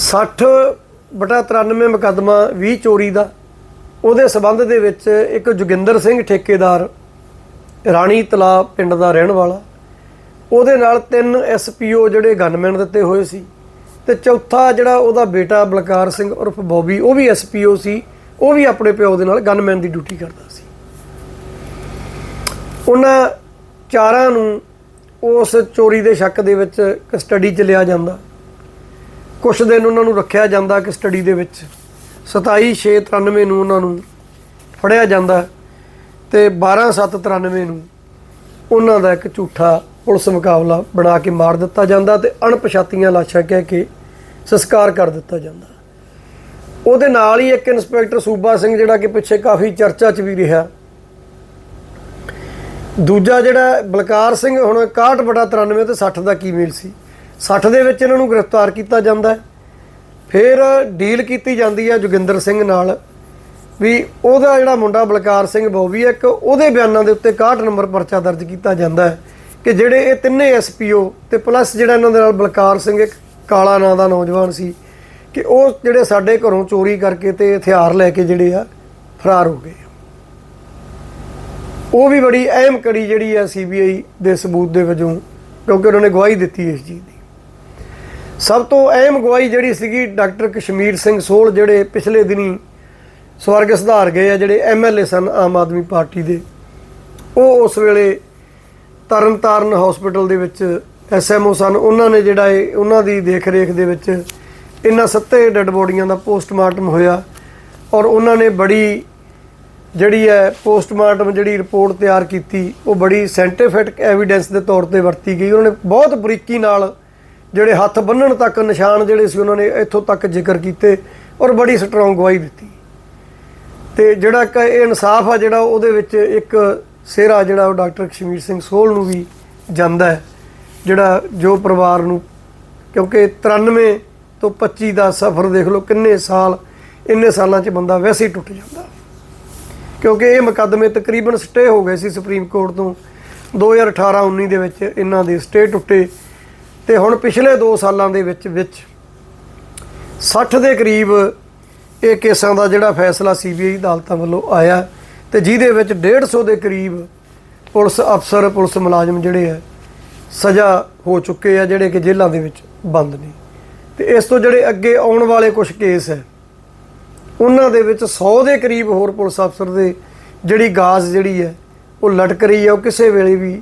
60 ਬਟਾ 93 ਮੁਕੱਦਮਾ 20 ਚੋਰੀ ਦਾ, ਉਹਦੇ ਸਬੰਧ ਦੇ ਵਿੱਚ ਇੱਕ ਜੋਗਿੰਦਰ ਸਿੰਘ ਠੇਕੇਦਾਰ ਰਾਣੀ ਤਲਾਬ ਪਿੰਡ ਦਾ ਰਹਿਣ ਵਾਲਾ, ਉਹਦੇ ਨਾਲ ਤਿੰਨ ਐਸਪੀਓ ਜਿਹੜੇ ਗਨਮੈਨ ਦਿੱਤੇ ਹੋਏ ਸੀ। ਤੇ ਚੌਥਾ ਜਿਹੜਾ ਉਹਦਾ ਬੇਟਾ ਬਲਕਾਰ ਸਿੰਘ ਉਰਫ ਬੋਬੀ, ਉਹ ਵੀ ਐਸਪੀਓ ਸੀ, ਉਹ ਵੀ ਆਪਣੇ ਪਿਓ ਦੇ ਨਾਲ ਗਨਮੈਨ ਦੀ ਡਿਊਟੀ ਕਰਦਾ ਸੀ। ਉਹਨਾਂ ਚਾਰਾਂ ਨੂੰ ਉਸ ਚੋਰੀ ਦੇ ਸ਼ੱਕ ਦੇ ਵਿੱਚ ਕਸਟਡੀ 'ਚ ਲਿਆ ਜਾਂਦਾ। ਕੁਝ ਦਿਨ ਉਹਨਾਂ ਨੂੰ ਰੱਖਿਆ ਜਾਂਦਾ ਕਸਟਡੀ ਦੇ ਵਿੱਚ। 27693 ਨੂੰ ਉਹਨਾਂ ਨੂੰ ਫੜਿਆ ਜਾਂਦਾ ਤੇ 12793 ਨੂੰ ਉਹਨਾਂ ਦਾ ਇੱਕ ਝੂਠਾ ਪੁਲਿਸ ਮੁਕਾਬਲਾ ਬਣਾ ਕੇ ਮਾਰ ਦਿੱਤਾ ਜਾਂਦਾ ਤੇ ਅਣਪਛਾਤੀਆਂ ਲਾਸ਼ਾਂ ਕਹਿ ਕੇ ਸੰਸਕਾਰ ਕਰ ਦਿੱਤਾ ਜਾਂਦਾ। ਉਹਦੇ ਨਾਲ ਹੀ ਇੱਕ ਇੰਸਪੈਕਟਰ ਸੂਬਾ ਸਿੰਘ ਜਿਹੜਾ ਕਿ ਪਿੱਛੇ ਕਾਫੀ ਚਰਚਾ 'ਚ ਵੀ ਰਿਹਾ। ਦੂਜਾ ਜਿਹੜਾ ਬਲਕਾਰ ਸਿੰਘ ਹੁਣ 61 ਬਟਾ 93 ਤੇ 60 ਦਾ ਕੀ ਮੇਲ ਸੀ? 60 ਦੇ ਵਿੱਚ ਇਹਨਾਂ ਨੂੰ ਗ੍ਰਿਫਤਾਰ ਕੀਤਾ ਜਾਂਦਾ ਫਿਰ ਡੀਲ ਕੀਤੀ ਜਾਂਦੀ ਹੈ ਜੋਗਿੰਦਰ ਸਿੰਘ ਨਾਲ ਵੀ ਉਹਦਾ ਜਿਹੜਾ ਮੁੰਡਾ ਬਲਕਾਰ ਸਿੰਘ ਬੋਵੀ ਇੱਕ ਉਹਦੇ ਬਿਆਨਾਂ ਦੇ ਉੱਤੇ 61 ਨੰਬਰ ਪਰਚਾ ਦਰਜ ਕੀਤਾ ਜਾਂਦਾ ਹੈ ਕਿ ਜਿਹੜੇ ਇਹ ਤਿੰਨੇ ਐਸਪੀਓ ਤੇ ਪਲੱਸ ਜਿਹੜਾ ਇਹਨਾਂ ਦੇ ਨਾਲ ਬਲਕਾਰ ਸਿੰਘ ਇੱਕ ਕਾਲਾ ਨਾਂ ਦਾ ਨੌਜਵਾਨ ਸੀ ਕਿ ਉਹ ਜਿਹੜੇ ਸਾਡੇ ਘਰੋਂ ਚੋਰੀ ਕਰਕੇ ਤੇ ਹਥਿਆਰ ਲੈ ਕੇ ਜਿਹੜੇ ਆ, ਫਰਾਰ ਹੋ ਗਏ। ਉਹ ਵੀ ਬੜੀ ਅਹਿਮ ਕੜੀ ਜਿਹੜੀ ਆ ਸੀਬੀਆਈ ਦੇ ਸਬੂਤ ਦੇ ਵਜੋਂ, ਕਿਉਂਕਿ ਉਹਨਾਂ ਨੇ ਗਵਾਹੀ ਦਿੱਤੀ ਇਸ ਚੀਜ਼ ਦੀ। ਸਭ ਤੋਂ ਅਹਿਮ ਗਵਾਹੀ ਜਿਹੜੀ ਸੀਗੀ ਡਾਕਟਰ ਕਸ਼ਮੀਰ ਸਿੰਘ ਸੋਲ ਜਿਹੜੇ ਪਿਛਲੇ ਦਿਨੀ ਸਵਰਗ ਸੁਧਾਰ ਗਏ ਆ, ਜਿਹੜੇ ਐਮਐਲਏ ਸਨ ਆਮ ਆਦਮੀ ਪਾਰਟੀ ਦੇ, ਉਹ ਉਸ ਵੇਲੇ ਤਰਨਤਾਰਨ ਹਸਪੀਟਲ ਦੇ ਵਿੱਚ ਐਸਐਮਓ ਸਨ। ਉਹਨਾਂ ਨੇ ਜਿਹੜਾ ਇਹ ਉਹਨਾਂ ਦੀ ਦੇਖ-ਰੇਖ ਦੇ ਵਿੱਚ ਇਹਨਾਂ ਸੱਤੇ ਡੈੱਡ ਬੋਡੀਆਂ ਦਾ ਪੋਸਟਮਾਰਟਮ ਹੋਇਆ ਔਰ ਉਹਨਾਂ ਨੇ ਬੜੀ ਜਿਹੜੀ ਹੈ ਪੋਸਟਮਾਰਟਮ ਜਿਹੜੀ ਰਿਪੋਰਟ ਤਿਆਰ ਕੀਤੀ, ਉਹ ਬੜੀ ਸਾਇੰਟੀਫਿਕ ਐਵੀਡੈਂਸ ਦੇ ਤੌਰ ਤੇ ਵਰਤੀ ਗਈ। ਉਹਨਾਂ ਨੇ ਬਹੁਤ ਬਰੀਕੀ ਨਾਲ ਜਿਹੜੇ ਹੱਥ ਬੰਨਣ ਤੱਕ ਨਿਸ਼ਾਨ ਜਿਹੜੇ ਸੀ, ਉਹਨਾਂ ਨੇ ਇੱਥੋਂ ਤੱਕ ਜ਼ਿਕਰ ਕੀਤੇ ਔਰ ਬੜੀ ਸਟਰੋਂਗ ਗਵਾਹੀ ਦਿੱਤੀ। ਤੇ ਜਿਹੜਾ ਕਿ ਇਹ ਇਨਸਾਫ ਆ ਜਿਹੜਾ, ਉਹਦੇ ਵਿੱਚ ਇੱਕ ਸਿਹਰਾ ਜਿਹੜਾ ਉਹ ਡਾਕਟਰ ਕਸ਼ਮੀਰ ਸਿੰਘ ਸੋਲ ਨੂੰ ਵੀ ਜਾਂਦਾ ਹੈ। ਜਿਹੜਾ ਜੋ ਪਰਿਵਾਰ ਨੂੰ, ਕਿਉਂਕਿ 93 ਤੋਂ 25 ਦਾ ਸਫ਼ਰ ਦੇਖ ਲਓ ਕਿੰਨੇ ਸਾਲ, ਇੰਨੇ ਸਾਲਾਂ 'ਚ ਬੰਦਾ ਵੈਸੇ ਹੀ ਟੁੱਟ ਜਾਂਦਾ। ਕਿਉਂਕਿ ਇਹ ਮੁਕੱਦਮੇ ਤਕਰੀਬਨ ਸਟੇ ਹੋ ਗਏ ਸੀ ਸੁਪਰੀਮ ਕੋਰਟ ਤੋਂ। 2018-19 ਦੇ ਵਿੱਚ ਇਹਨਾਂ ਦੇ ਸਟੇ ਟੁੱਟੇ ਤੇ ਹੁਣ ਪਿਛਲੇ 2 ਸਾਲਾਂ ਦੇ ਵਿੱਚ ਵਿੱਚ 60 ਦੇ ਕਰੀਬ ਇਹ ਕੇਸਾਂ ਦਾ ਜਿਹੜਾ ਫੈਸਲਾ ਸੀਬੀਆਈ ਅਦਾਲਤਾਂ ਵੱਲੋਂ ਆਇਆ ਤੇ ਜਿਹਦੇ ਵਿੱਚ 150 ਦੇ ਕਰੀਬ ਪੁਲਿਸ ਅਫਸਰ, ਪੁਲਿਸ ਮੁਲਾਜ਼ਮ ਜਿਹੜੇ ਆ ਸਜ਼ਾ ਹੋ ਚੁੱਕੇ ਆ ਜਿਹੜੇ ਕਿ ਜੇਲ੍ਹਾਂ ਦੇ ਵਿੱਚ ਬੰਦ ਨੇ। ਤੇ ਇਸ ਤੋਂ ਜਿਹੜੇ ਅੱਗੇ ਆਉਣ ਵਾਲੇ ਕੁਝ ਕੇਸ ਹੈ, ਉਹਨਾਂ ਦੇ ਵਿੱਚ 100 ਦੇ ਕਰੀਬ ਹੋਰ ਪੁਲਿਸ ਅਫਸਰ ਦੇ ਜਿਹੜੀ ਗਾਜ਼ ਜਿਹੜੀ ਹੈ, ਉਹ ਲਟਕ ਰਹੀ ਹੈ, ਉਹ ਕਿਸੇ ਵੇਲੇ ਵੀ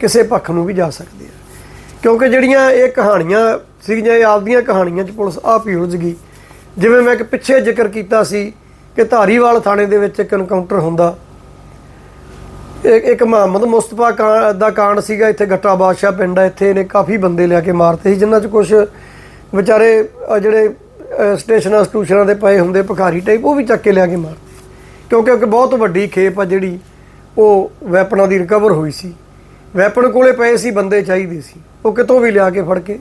ਕਿਸੇ ਪੱਖ ਨੂੰ ਵੀ ਜਾ ਸਕਦੀ ਹੈ। ਕਿਉਂਕਿ ਜਿਹੜੀਆਂ ਇਹ ਕਹਾਣੀਆਂ ਸੀਗੀਆਂ, ਇਹ ਆਪਦੀਆਂ ਕਹਾਣੀਆਂ 'ਚ ਪੁਲਿਸ ਆਪ ਹੀ ਉਲਝ ਗਈ। ਜਿਵੇਂ ਮੈਂ ਕਿ ਪਿੱਛੇ ਜ਼ਿਕਰ ਕੀਤਾ ਸੀ ਕਿ ਧਾਰੀਵਾਲ ਥਾਣੇ ਦੇ ਵਿੱਚ ਇੱਕ ਐਨਕਾਊਂਟਰ ਹੁੰਦਾ ਇੱਕ ਇੱਕ ਮੁਹੰਮਦ ਮੁਸਤਫਾ ਕਾਂ, ਦਾ ਕਾਂਡ ਸੀਗਾ, ਇੱਥੇ ਗੱਟਾ ਬਾਦਸ਼ਾਹ ਪਿੰਡ ਹੈ ਇੱਥੇ ਇਹਨੇ ਕਾਫੀ ਬੰਦੇ ਲਿਆ ਕੇ ਮਾਰਤੇ ਸੀ ਜਿਨ੍ਹਾਂ 'ਚ ਕੁਝ ਵਿਚਾਰੇ ਜਿਹੜੇ ਸਟੇਸ਼ਨਾਂ, ਸਟੂਸ਼ਨਾਂ ਦੇ ਪਏ ਹੁੰਦੇ, ਭਿਖਾਰੀ ਟਾਈਪ ਉਹ ਵੀ ਚੱਕ ਕੇ ਲਿਆ ਕੇ ਮਾਰਤੇ ਕਿਉਂਕਿ ਇੱਕ ਬਹੁਤ ਵੱਡੀ ਖੇਪ ਆ ਜਿਹੜੀ ਉਹ ਵੈਪਨਾਂ ਦੀ ਰਿਕਵਰ ਹੋਈ ਸੀ। ਵੈਪਨ ਕੋਲੇ ਪਏ ਸੀ, ਬੰਦੇ ਚਾਹੀਦੇ ਸੀ। ਉਹ ਕਿਤੋਂ ਵੀ ਲਿਆ ਕੇ ਫੜ ਕੇ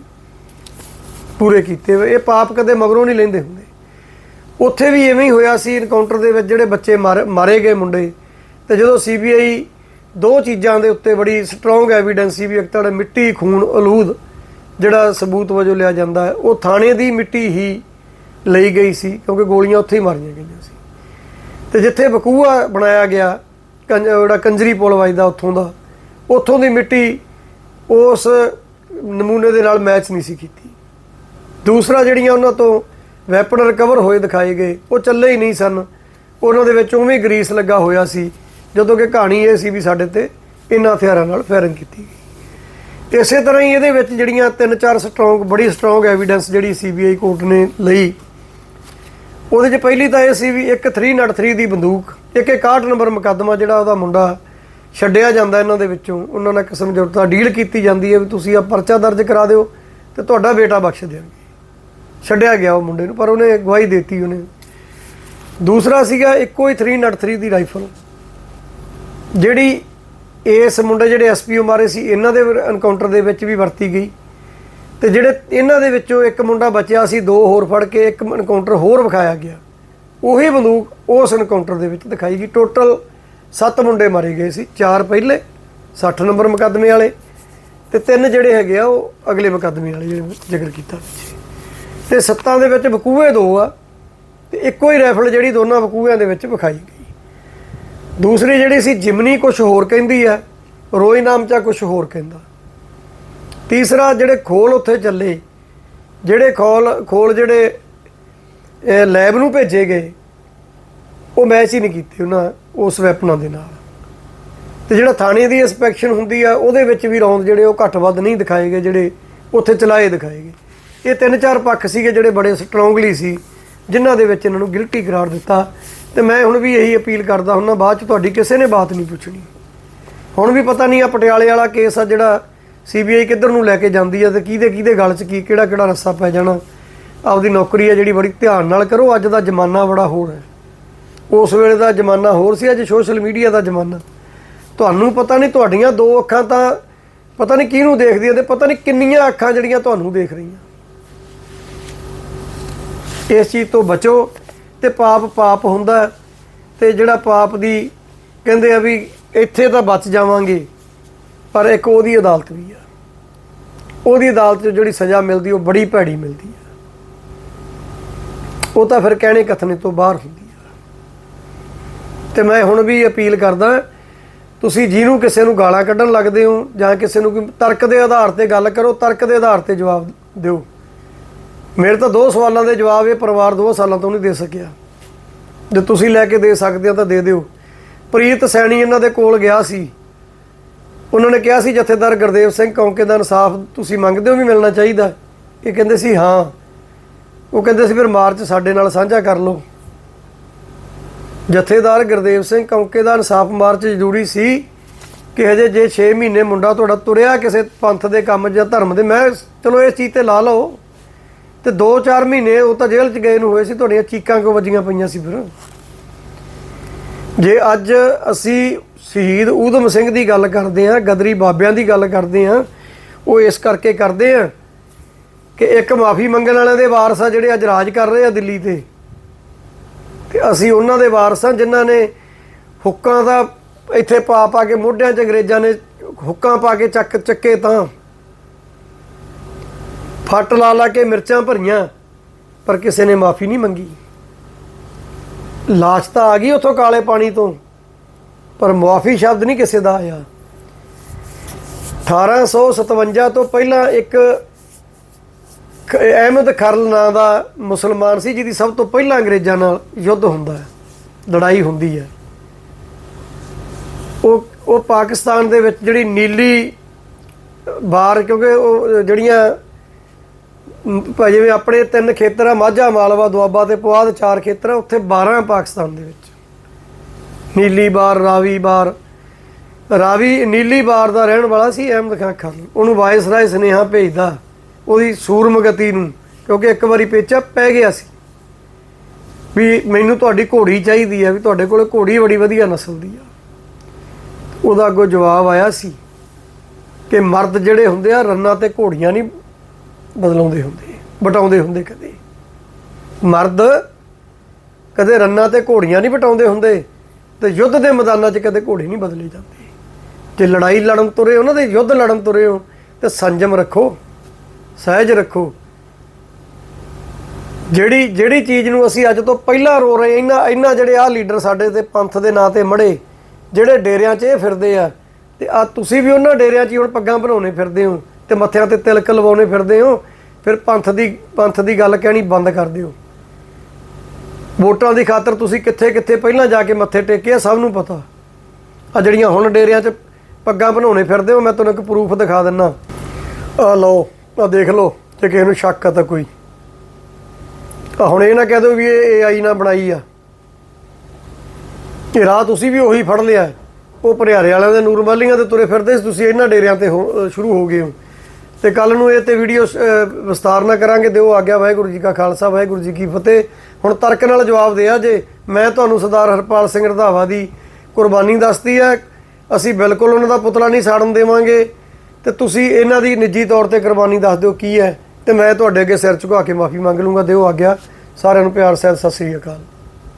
ਪੂਰੇ ਕੀਤੇ ਇਹ ਪਾਪ ਕਦੇ ਮਗਰੋਂ ਨਹੀਂ ਲੈਂਦੇ ਹੁੰਦੇ। ਉੱਥੇ ਵੀ ਐਵੇਂ ਹੀ ਹੋਇਆ ਸੀ ਇਨਕਾਊਂਟਰ ਦੇ ਵਿੱਚ ਜਿਹੜੇ ਬੱਚੇ ਮਾਰ- ਮਾਰੇ ਗਏ ਮੁੰਡੇ। ਤੇ ਜਦੋਂ ਸੀਬੀਆਈ ਦੋ ਚੀਜ਼ਾਂ ਦੇ ਉੱਤੇ ਬੜੀ ਸਟਰੋਂਗ ਐਵੀਡੈਂਸ ਸੀ ਵੀ ਇੱਕ ਤਾਂ ਮਿੱਟੀ, ਖੂਨ, ਅਲੂਦ ਜਿਹੜਾ ਸਬੂਤ ਵਜੋਂ ਲਿਆ ਜਾਂਦਾ ਹੈ, ਉਹ ਥਾਣੇ ਦੀ ਮਿੱਟੀ ਹੀ ਲਈ ਗਈ ਸੀ, ਕਿਉਂਕਿ ਗੋਲੀਆਂ ਉੱਥੇ ਹੀ ਮਾਰੀਆਂ ਗਈਆਂ ਸੀ। ਤੇ ਜਿੱਥੇ ਬਕੂਆ ਬਣਾਇਆ ਗਿਆ, ਕੰਜ- ਜਿਹੜਾ ਕੰਜਰੀ ਪੁਲ ਵੱਜਦਾ ਉੱਥੋਂ ਦਾ, ਉੱਥੋਂ ਦੀ ਮਿੱਟੀ ਉਸ ਨਮੂਨੇ ਦੇ ਨਾਲ ਮੈਚ ਨਹੀਂ ਸੀ ਕੀਤੀ। ਦੂਸਰਾ ਜਿਹੜੀਆਂ ਉਹਨਾਂ ਤੋਂ ਵੈਪਨ ਰਿਕਵਰ ਹੋਏ ਦਿਖਾਏ ਗਏ, ਉਹ ਚੱਲੇ ਹੀ ਨਹੀਂ ਸਨ। ਉਹਨਾਂ ਦੇ ਵਿੱਚ ਉਵੇਂ ਗਰੀਸ ਲੱਗਾ ਹੋਇਆ ਸੀ ਜਦੋਂ ਕਿ ਕਹਾਣੀ ਇਹ ਸੀ ਵੀ ਸਾਡੇ ਤੇ ਇਹਨਾਂ ਹਥਿਆਰਾਂ ਨਾਲ ਫਾਇਰਿੰਗ ਕੀਤੀ ਗਈ। ਇਸੇ ਤਰ੍ਹਾਂ ਹੀ ਇਹਦੇ ਵਿੱਚ ਜਿਹੜੀਆਂ ਤਿੰਨ ਚਾਰ ਸਟਰੋਂਗ ਬੜੀ ਸਟਰੋਂਗ ਐਵੀਡੈਂਸ ਜਿਹੜੀ ਸੀਬੀਆਈ ਕੋਰਟ ਨੇ ਲਈ, ਉਹਦੇ 'ਚ ਪਹਿਲੀ ਤਾਂ ਇਹ ਸੀ ਵੀ ਇੱਕ 303 ਦੀ ਬੰਦੂਕ, ਇੱਕ 61 ਨੰਬਰ ਮੁਕੱਦਮਾ ਜਿਹੜਾ ਉਹਦਾ ਮੁੰਡਾ ਛੱਡਿਆ ਜਾਂਦਾ ਇਹਨਾਂ ਦੇ ਵਿੱਚੋਂ। ਉਹਨਾਂ ਨਾਲ ਇੱਕ ਸਮਝੌਤਾ ਡੀਲ ਕੀਤੀ ਜਾਂਦੀ ਹੈ ਵੀ ਤੁਸੀਂ ਆ ਪਰਚਾ ਦਰਜ ਕਰਾ ਦਿਓ ਤੇ ਤੁਹਾਡਾ ਬੇਟਾ ਬਖਸ਼ ਦਿਆਂਗੇ। ਛੱਡਿਆ ਗਿਆ ਉਹ ਮੁੰਡੇ ਨੂੰ, ਪਰ ਉਹਨੇ ਗਵਾਹੀ ਦਿੱਤੀ ਉਹਨੇ। ਦੂਸਰਾ ਸੀਗਾ ਇੱਕੋ ਹੀ 303 ਦੀ ਰਾਈਫਲ ਜਿਹੜੀ ਇਸ ਮੁੰਡੇ ਜਿਹੜੇ ਐਸਪੀਓ ਮਾਰੇ ਸੀ, ਇਹਨਾਂ ਦੇ ਐਨਕਾਊਂਟਰ ਦੇ ਵਿੱਚ ਵੀ ਵਰਤੀ ਗਈ। ਤੇ ਜਿਹੜੇ ਇਹਨਾਂ ਦੇ ਵਿੱਚੋਂ ਇੱਕ ਮੁੰਡਾ ਬਚਿਆ ਸੀ, ਦੋ ਹੋਰ ਫੜ ਕੇ ਇੱਕ ਐਨਕਾਊਂਟਰ ਹੋਰ ਵਿਖਾਇਆ ਗਿਆ। ਉਹੀ ਬੰਦੂਕ ਉਸ ਐਨਕਾਊਂਟਰ ਦੇ ਵਿੱਚ ਦਿਖਾਈ ਗਈ। ਟੋਟਲ 7 ਮੁੰਡੇ ਮਾਰੇ ਗਏ ਸੀ, ਚਾਰ ਪਹਿਲੇ 60 ਨੰਬਰ ਮੁਕੱਦਮੇ ਵਾਲੇ ਤੇ ਤਿੰਨ ਜਿਹੜੇ ਹੈਗੇ ਆ, ਉਹ ਅਗਲੇ ਮੁਕੱਦਮੇ ਵਾਲੇ ਜਿਹੜੇ ਜ਼ਿਕਰ ਕੀਤਾ ਵਿੱਚ। ਤੇ ਸੱਤਾਂ ਦੇ ਵਿੱਚ ਬਕੂਏ ਦੋ ਆ, ਤੇ ਇੱਕੋ ਹੀ ਰਾਈਫਲ ਜਿਹੜੀ ਦੋਨਾਂ ਬਕੂਆਂ ਦੇ ਵਿੱਚ ਵਿਖਾਈ ਗਈ। ਦੂਸਰੀ ਜਿਹੜੀ ਸੀ ਜਿਮਨੀ ਕੁਝ ਹੋਰ ਕਹਿੰਦੀ ਹੈ ਰੋਈ ਨਾਮ ਚਾ ਕੁਝ ਹੋਰ ਕਹਿੰਦਾ। ਤੀਸਰਾ ਜਿਹੜੇ ਖੋਲ ਉੱਥੇ ਚੱਲੇ, ਜਿਹੜੇ ਖੋਲ ਖੋਲ ਜਿਹੜੇ ਲੈਬ ਨੂੰ ਭੇਜੇ ਗਏ, ਉਹ ਮੈਚ ਹੀ ਨਹੀਂ ਕੀਤੇ ਉਹਨਾਂ ਉਸ ਵੈਪਨਾਂ ਦੇ ਨਾਲ। ਤੇ ਜਿਹੜਾ ਥਾਣੇ ਦੀ ਇਨਸਪੈਕਸ਼ਨ ਹੁੰਦੀ ਆ, ਉਹਦੇ ਵਿੱਚ ਵੀ ਰੌਂਦ ਜਿਹੜੇ ਉਹ ਘੱਟ ਵੱਧ ਨਹੀਂ ਦਿਖਾਏ ਗਏ, ਜਿਹੜੇ ਉੱਥੇ ਚਲਾਏ ਦਿਖਾਏ ਗਏ। ਇਹ ਤਿੰਨ ਚਾਰ ਪੱਖ ਸੀਗੇ ਜਿਹੜੇ ਬੜੇ ਸਟਰੋਂਗਲੀ ਸੀ। ਜਿਨ੍ਹਾਂ ਦੇ ਵਿੱਚ ਇਹਨਾਂ ਨੂੰ ਗਿਲਟੀ ਕਰਾਰ ਦਿੱਤਾ। ਤੇ ਮੈਂ ਹੁਣ ਵੀ ਇਹੀ ਅਪੀਲ ਕਰਦਾ ਹੁੰਨਾ, ਬਾਅਦ ਚ ਤੁਹਾਡੀ ਕਿਸੇ ਨੇ ਬਾਤ ਨਹੀਂ ਪੁੱਛਣੀ। ਹੁਣ ਵੀ ਪਤਾ ਨਹੀਂ ਆ ਪਟਿਆਲੇ ਵਾਲਾ ਕੇਸ ਆ ਜਿਹੜਾ ਸੀਬੀਆਈ ਕਿੱਧਰ ਨੂੰ ਲੈ ਕੇ ਜਾਂਦੀ ਆ ਤੇ ਕਿਹਦੇ ਕਿਹਦੇ ਗਲ 'ਚ ਕੀ, ਕਿਹੜਾ ਕਿਹੜਾ ਰੱਸਾ ਪੈ ਜਾਣਾ। ਆਪਦੀ ਨੌਕਰੀ ਆ ਜਿਹੜੀ ਬੜੀ ਧਿਆਨ ਨਾਲ ਕਰੋ, ਅੱਜ ਦਾ ਜ਼ਮਾਨਾ ਬੜਾ ਹੋਰ ਹੈ। ਉਸ ਵੇਲੇ ਦਾ ਜ਼ਮਾਨਾ ਹੋਰ ਸੀ, ਅੱਜ ਸੋਸ਼ਲ ਮੀਡੀਆ ਦਾ ਜ਼ਮਾਨਾ। ਤੁਹਾਨੂੰ ਪਤਾ ਨਹੀਂ ਤੁਹਾਡੀਆਂ ਦੋ ਅੱਖਾਂ ਤਾਂ ਪਤਾ ਨਹੀਂ ਕਿਹਨੂੰ ਦੇਖਦੀਆਂ ਤੇ ਪਤਾ ਨਹੀਂ ਕਿੰਨੀਆਂ ਅੱਖਾਂ ਜਿਹੜੀਆਂ ਤੁਹਾਨੂੰ ਦੇਖ ਰਹੀਆਂ। ਇਸ ਚੀਜ਼ ਤੋਂ ਬਚੋ ਤੇ ਪਾਪ ਪਾਪ ਹੁੰਦਾ ਹੈ। ਤੇ ਜਿਹੜਾ ਪਾਪ ਦੀ ਕਹਿੰਦੇ ਆ ਵੀ ਇੱਥੇ ਤਾਂ ਬਚ ਜਾਵਾਂਗੇ, ਪਰ ਇੱਕ ਉਹਦੀ ਅਦਾਲਤ ਵੀ ਆ। ਉਹਦੀ ਅਦਾਲਤ 'ਚ ਜਿਹੜੀ ਸਜ਼ਾ ਮਿਲਦੀ, ਉਹ ਬੜੀ ਭੈੜੀ ਮਿਲਦੀ ਆ। ਉਹ ਤਾਂ ਫਿਰ ਕਹਿਣੇ ਕਥਨੇ ਤੋਂ ਬਾਹਰ ਹੁੰਦੀ ਆ। ਤੇ ਮੈਂ ਹੁਣ ਵੀ ਅਪੀਲ ਕਰਦਾ, ਤੁਸੀਂ ਜਿਹਨੂੰ ਕਿਸੇ ਨੂੰ ਗਾਲਾਂ ਕੱਢਣ ਲੱਗਦੇ ਹੋ ਜਾਂ ਕਿਸੇ ਨੂੰ ਕੋਈ ਤਰਕ ਦੇ ਆਧਾਰ ਤੇ ਗੱਲ ਕਰੋ, ਤਰਕ ਦੇ ਆਧਾਰ ਤੇ ਜਵਾਬ ਦਿਓ। ਮੇਰੇ ਤਾਂ ਦੋ ਸਵਾਲਾਂ ਦੇ ਜਵਾਬ ਇਹ ਪਰਿਵਾਰ ਦੋ ਸਾਲਾਂ ਤੋਂ ਨਹੀਂ ਦੇ ਸਕਿਆ। ਜੇ ਤੁਸੀਂ ਲੈ ਕੇ ਦੇ ਸਕਦੇ ਹੋ ਤਾਂ ਦੇ ਦਿਓ। ਪ੍ਰੀਤ ਸੈਣੀ ਇਹਨਾਂ ਦੇ ਕੋਲ ਗਿਆ ਸੀ। ਉਹਨਾਂ ਨੇ ਕਿਹਾ ਸੀ, ਜਥੇਦਾਰ ਗੁਰਦੇਵ ਸਿੰਘ, ਕੌਂਕੇ ਦਾ ਇਨਸਾਫ ਤੁਸੀਂ ਮੰਗਦੇ ਹੋ ਵੀ ਮਿਲਣਾ ਚਾਹੀਦਾ। ਇਹ ਕਹਿੰਦੇ ਸੀ, ਹਾਂ। ਉਹ ਕਹਿੰਦੇ ਸੀ, ਫਿਰ ਮਾਰਚ ਸਾਡੇ ਨਾਲ ਸਾਂਝਾ ਕਰ ਲਓ। ਜਥੇਦਾਰ ਗੁਰਦੇਵ ਸਿੰਘ, ਕੌਂਕੇ ਦਾ ਇਨਸਾਫ ਮਾਰਚ ਜ਼ਰੂਰੀ ਸੀ ਕਿ ਹਜੇ ਜੇ 6 ਮਹੀਨੇ ਮੁੰਡਾ ਤੁਹਾਡਾ ਤੁਰਿਆ ਕਿਸੇ ਪੰਥ ਦੇ ਕੰਮ ਜਾਂ ਧਰਮ ਦੇ, ਮੈਂ ਚਲੋ ਇਸ ਚੀਜ਼ ਤੇ ਲਾ ਲਓ। ਤੇ 2-4 ਮਹੀਨੇ ਉਹ ਤਾਂ ਜੇਲ੍ਹ 'ਚ ਗਏ ਨੂੰ ਹੋਏ ਸੀ, ਤੁਹਾਡੀਆਂ ਚੀਕਾਂ ਕਿਉਂ ਵੱਜੀਆਂ ਪਈਆਂ ਸੀ ਫਿਰ? ਜੇ ਅੱਜ ਅਸੀਂ ਸ਼ਹੀਦ ਊਧਮ ਸਿੰਘ ਦੀ ਗੱਲ ਕਰਦੇ ਹਾਂ, ਗਦਰੀ ਬਾਬਿਆਂ ਦੀ ਗੱਲ ਕਰਦੇ ਹਾਂ, ਉਹ ਇਸ ਕਰਕੇ ਕਰਦੇ ਆ ਕਿ ਇੱਕ ਮਾਫੀ ਮੰਗਣ ਵਾਲਿਆਂ ਦੇ ਵਾਰਸ ਆ ਜਿਹੜੇ ਅੱਜ ਰਾਜ ਕਰ ਰਹੇ ਆ ਦਿੱਲੀ ਤੇ। ਤੇ ਅਸੀਂ ਉਹਨਾਂ ਦੇ ਵਾਰਸ ਆ ਜਿਨ੍ਹਾਂ ਨੇ ਹੁੱਕਾਂ ਦਾ ਇੱਥੇ ਪਾ ਪਾ ਕੇ ਮੋਢਿਆਂ 'ਚ ਅੰਗਰੇਜ਼ਾਂ ਨੇ ਹੁੱਕਾਂ ਪਾ ਕੇ ਚੱਕ ਚੱਕੇ ਤਾਂ ਫੱਟ ਲਾ ਲਾ ਕੇ ਮਿਰਚਾਂ ਭਰੀਆਂ, ਪਰ ਕਿਸੇ ਨੇ ਮਾਫੀ ਨਹੀਂ ਮੰਗੀ। ਲਾਸ਼ ਤਾਂ ਆ ਗਈ ਉਥੋਂ ਕਾਲੇ ਪਾਣੀ ਤੋਂ, ਪਰ ਮੁਆਫੀ ਸ਼ਬਦ ਨਹੀਂ ਕਿਸੇ ਦਾ ਆਇਆ। 1857 ਤੋਂ ਪਹਿਲਾਂ ਇੱਕ ਅਹਿਮਦ ਖਰਲ ਨਾਂ ਦਾ ਮੁਸਲਮਾਨ ਸੀ, ਜਿਹਦੀ ਸਭ ਤੋਂ ਪਹਿਲਾਂ ਅੰਗਰੇਜ਼ਾਂ ਨਾਲ ਯੁੱਧ ਹੁੰਦਾ ਹੈ, ਲੜਾਈ ਹੁੰਦੀ ਹੈ। ਉਹ ਉਹ ਪਾਕਿਸਤਾਨ ਦੇ ਵਿੱਚ ਜਿਹੜੀ ਨੀਲੀ ਬਾਰ, ਕਿਉਂਕਿ ਉਹ ਜਿਹੜੀਆਂ ਮ, ਜਿਵੇਂ ਆਪਣੇ ਤਿੰਨ ਖੇਤਰ ਆ ਮਾਝਾ ਮਾਲਵਾ ਦੁਆਬਾ ਤੇ ਪੁਆਧ ਚਾਰ ਖੇਤਰ ਆ ਉੱਥੇ 12 ਪਾਕਿਸਤਾਨ ਦੇ ਵਿੱਚ। ਨੀਲੀ ਬਾਰ ਰਾਵੀ ਬਾਰ। ਰਾਵੀ ਨੀਲੀ ਬਾਰ ਦਾ ਰਹਿਣ ਵਾਲਾ ਸੀ ਅਹਿਮਦ ਖਾਨ ਖਾਨ। ਉਹਨੂੰ ਵਾਇਸਰਾਏ ਸੁਨੇਹਾ ਭੇਜਦਾ ਉਹਦੀ ਸੂਰਮਗਤੀ ਨੂੰ ਕਿਉਂਕਿ ਇੱਕ ਵਾਰੀ ਪੇਚਾ ਪੈ ਗਿਆ ਸੀ। ਵੀ ਮੈਨੂੰ ਤੁਹਾਡੀ ਘੋੜੀ ਚਾਹੀਦੀ ਹੈ ਵੀ ਤੁਹਾਡੇ ਕੋਲੇ ਘੋੜੀ ਬੜੀ ਵਧੀਆ ਨਸਲ ਦੀ ਆ। ਉਹਦਾ ਅੱਗੋਂ ਜਵਾਬ ਆਇਆ ਸੀ ਕਿ ਮਰਦ ਜਿਹੜੇ ਹੁੰਦੇ ਆ ਰੰਨਾਂ ਤੇ ਘੋੜੀਆਂ ਨਹੀਂ ਬਦਲਾਉਂਦੇ ਹੁੰਦੇ ਬਟਾਉਂਦੇ ਹੁੰਦੇ ਕਦੇ। ਮਰਦ ਕਦੇ ਰੰਨਾਂ ਤੇ ਘੋੜੀਆਂ ਨਹੀਂ ਬਟਾਉਂਦੇ ਹੁੰਦੇ, ਤੇ ਯੁੱਧ ਦੇ ਮੈਦਾਨਾਂ 'ਚ ਕਦੇ ਘੋੜੇ ਨਹੀਂ ਬਦਲੇ ਜਾਂਦੇ। ਜੇ ਲੜਾਈ ਲੜਨ ਤੁਰੇ ਉਹਨਾਂ ਦੇ ਯੁੱਧ ਲੜਨ ਤੁਰੇ ਹੋ, ਤੇ ਸੰਜਮ ਰੱਖੋ, ਸਹਿਜ ਰੱਖੋ। ਜਿਹੜੀ ਜਿਹੜੀ ਚੀਜ਼ ਨੂੰ ਅਸੀਂ ਅੱਜ ਤੋਂ ਪਹਿਲਾਂ ਰੋ ਰਹੇ ਇਹਨਾਂ ਇਹਨਾਂ ਜਿਹੜੇ ਆ ਲੀਡਰ ਸਾਡੇ ਤੇ ਪੰਥ ਦੇ ਨਾਂ ਤੇ ਮੜੇ, ਜਿਹੜੇ ਡੇਰਿਆਂ 'ਚ ਇਹ ਫਿਰਦੇ ਆ, ਤੇ ਆ ਤੁਸੀਂ ਵੀ ਉਹਨਾਂ ਡੇਰਿਆਂ 'ਚ ਹੀ ਹੁਣ ਪੱਗਾਂ ਬਣਾਉਣੇ ਫਿਰਦੇ ਹੋ। ਤੇ ਮੱਥਿਆਂ ਤੇ ਤਿਲਕ ਲਵਾਉਣੇ ਫਿਰਦੇ ਹੋ, ਫਿਰ ਪੰਥ ਦੀ ਪੰਥ ਦੀ ਗੱਲ ਕਹਿਣੀ ਬੰਦ ਕਰ ਦਿਓ। ਵੋਟਾਂ ਦੀ ਖਾਤਰ ਤੁਸੀਂ ਕਿੱਥੇ ਕਿੱਥੇ ਪਹਿਲਾਂ ਜਾ ਕੇ ਮੱਥੇ ਟੇਕੇ ਆ, ਸਭ ਨੂੰ ਪਤਾ। ਆ ਜਿਹੜੀਆਂ ਹੁਣ ਡੇਰਿਆਂ 'ਚ ਪੱਗਾਂ ਬਣਾਉਣੇ ਫਿਰਦੇ ਹੋ, ਮੈਂ ਤੁਹਾਨੂੰ ਇੱਕ ਪ੍ਰੂਫ ਦਿਖਾ ਦਿੰਨਾ। ਆ ਲਓ ਆ ਦੇਖ ਲਓ, ਜੇ ਕਿਸੇ ਨੂੰ ਸ਼ੱਕ ਆ ਤਾਂ ਕੋਈ। ਆ ਹੁਣ ਇਹ ਨਾ ਕਹਿ ਦਿਓ ਵੀ ਇਹ AI ਨਾ ਬਣਾਈ ਆ। ਇਹ ਰਾਹ ਤੁਸੀਂ ਵੀ ਉਹੀ ਫੜ ਲਿਆ। ਉਹ ਭਰਿਆਰੇ ਵਾਲਿਆਂ ਦੇ ਨੂਰ ਦੇ ਤੁਰੇ ਫਿਰਦੇ ਸੀ, ਤੁਸੀਂ ਇਹਨਾਂ ਡੇਰਿਆਂ ਤੇ ਹੋ- ਸ਼ੁਰੂ ਹੋ ਗਏ ਹੋ। ਤੇ ਕੱਲ ਨੂੰ ਇਹ ਤੇ ਵੀਡੀਓ ਵਿਸਤਾਰ ਨਾ ਕਰਾਂਗੇ ਦਿਓ ਆਗਿਆ ਵਾਹਿਗੁਰੂ ਜੀ ਕਾ ਖਾਲਸਾ, ਵਾਹਿਗੁਰੂ ਜੀ ਕੀ ਫਤਿਹ। ਹੁਣ ਤਰਕ ਨਾਲ ਜਵਾਬ ਦਿਆ ਜੇ, ਮੈਂ ਤੁਹਾਨੂੰ ਸਰਦਾਰ ਹਰਪਾਲ ਸਿੰਘ ਰਧਾਵਾ ਦੀ ਕੁਰਬਾਨੀ ਦੱਸਦੀ ਹੈ। ਅਸੀਂ ਬਿਲਕੁਲ ਉਹਨਾਂ ਦਾ ਪੁਤਲਾ ਨਹੀਂ ਸਾੜਨ ਦੇਵਾਂਗੇ। ਤੇ ਤੁਸੀਂ ਇਹਨਾਂ ਦੀ ਨਿੱਜੀ ਤੌਰ ਤੇ ਕੁਰਬਾਨੀ ਦੱਸ ਦਿਓ ਕੀ ਹੈ। ਤੇ ਮੈਂ ਤੁਹਾਡੇ ਅੱਗੇ ਸਿਰ ਝੁਕਾ ਕੇ ਮਾਫੀ ਮੰਗ ਲੂੰਗਾ, ਦਿਓ ਆਗਿਆ। ਸਾਰਿਆਂ ਨੂੰ ਪਿਆਰ ਸਹਿਤ ਸਤਿ ਸ੍ਰੀ ਅਕਾਲ।